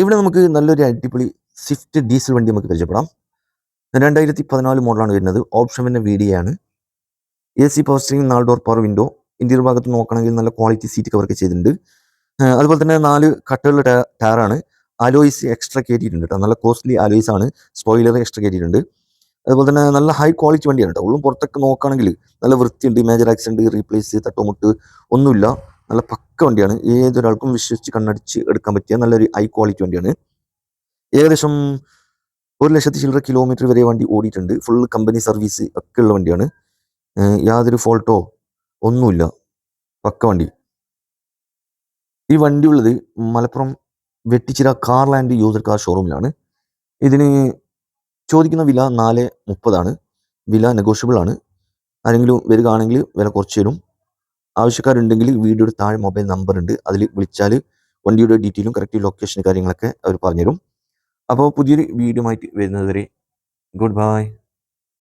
ഇവിടെ നമുക്ക് നല്ലൊരു അടിപൊളി സ്വിഫ്റ്റ് ഡീസൽ വണ്ടി നമുക്ക് പരിചയപ്പെടാം. രണ്ടായിരത്തി പതിനാല് മോഡലാണ് വരുന്നത്. ഓപ്ഷൻ പിന്നെ വി ഡി ആണ് എ സി പവർ നാല് ഡോർ പവർ വിൻഡോ ഇന്റീരിയർ ഭാഗത്ത് നോക്കണമെങ്കിൽ നല്ല ക്വാളിറ്റി സീറ്റ് കവർക്ക് ചെയ്തിട്ടുണ്ട്. അതുപോലെ തന്നെ നാല് കട്ടുകളുടെ ടയറാണ് അലോയിസ് എക്സ്ട്രാ കയറ്റിയിട്ടുണ്ട് കേട്ടോ നല്ല കോസ്റ്റ്ലി അലോയിസ് ആണ്. സ്പോയിലർ എക്സ്ട്രാ കയറ്റിയിട്ടുണ്ട്. അതുപോലെ തന്നെ നല്ല ഹൈ ക്വാളിറ്റി വണ്ടിയാണ് കേട്ടോ ഉള്ളും പുറത്തൊക്കെ നോക്കുകയാണെങ്കിൽ നല്ല വൃത്തിയുണ്ട്. മേജർ ആക്സിഡന്റ് റീപ്ലേസ് തട്ടുമുട്ട് ഒന്നുമില്ല. നല്ല പക്ക വണ്ടിയാണ്. ഏതൊരാൾക്കും വിശ്വസിച്ച് കണ്ണടിച്ച് എടുക്കാൻ പറ്റിയ നല്ലൊരു ഹൈ ക്വാളിറ്റി വണ്ടിയാണ്. ഏകദേശം ഒരു ലക്ഷത്തി ചില്ലറ കിലോമീറ്റർ വരെ വണ്ടി ഓടിയിട്ടുണ്ട്. ഫുൾ കമ്പനി സർവീസ് ഒക്കെ ഉള്ള വണ്ടിയാണ്. യാതൊരു ഫോൾട്ടോ ഒന്നുമില്ല. പക്ക വണ്ടി. ഈ വണ്ടി ഉള്ളത് Malappuram Vettichira car land user car ഷോറൂമിലാണ് ഇതിന് ചോദിക്കുന്ന വില നാല് മുപ്പതാണ്. വില നെഗോഷ്യബിൾ ആണ്. ആരെങ്കിലും വരികയാണെങ്കിൽ വില കുറച്ച് തരും. ആവശ്യക്കാരുണ്ടെങ്കിൽ വീഡിയോയുടെ താഴെ മൊബൈൽ നമ്പർ ഉണ്ട്. അതിൽ വിളിച്ചാൽ വണ്ടിയുടെ ഡീറ്റെയിലും കറക്റ്റ് ലൊക്കേഷൻ കാര്യങ്ങളൊക്കെ അവർ പറഞ്ഞുതരും. അപ്പോൾ പുതിയൊരു വീഡിയോ ആയിട്ട് വരുന്നത് വരെ ഗുഡ് ബൈ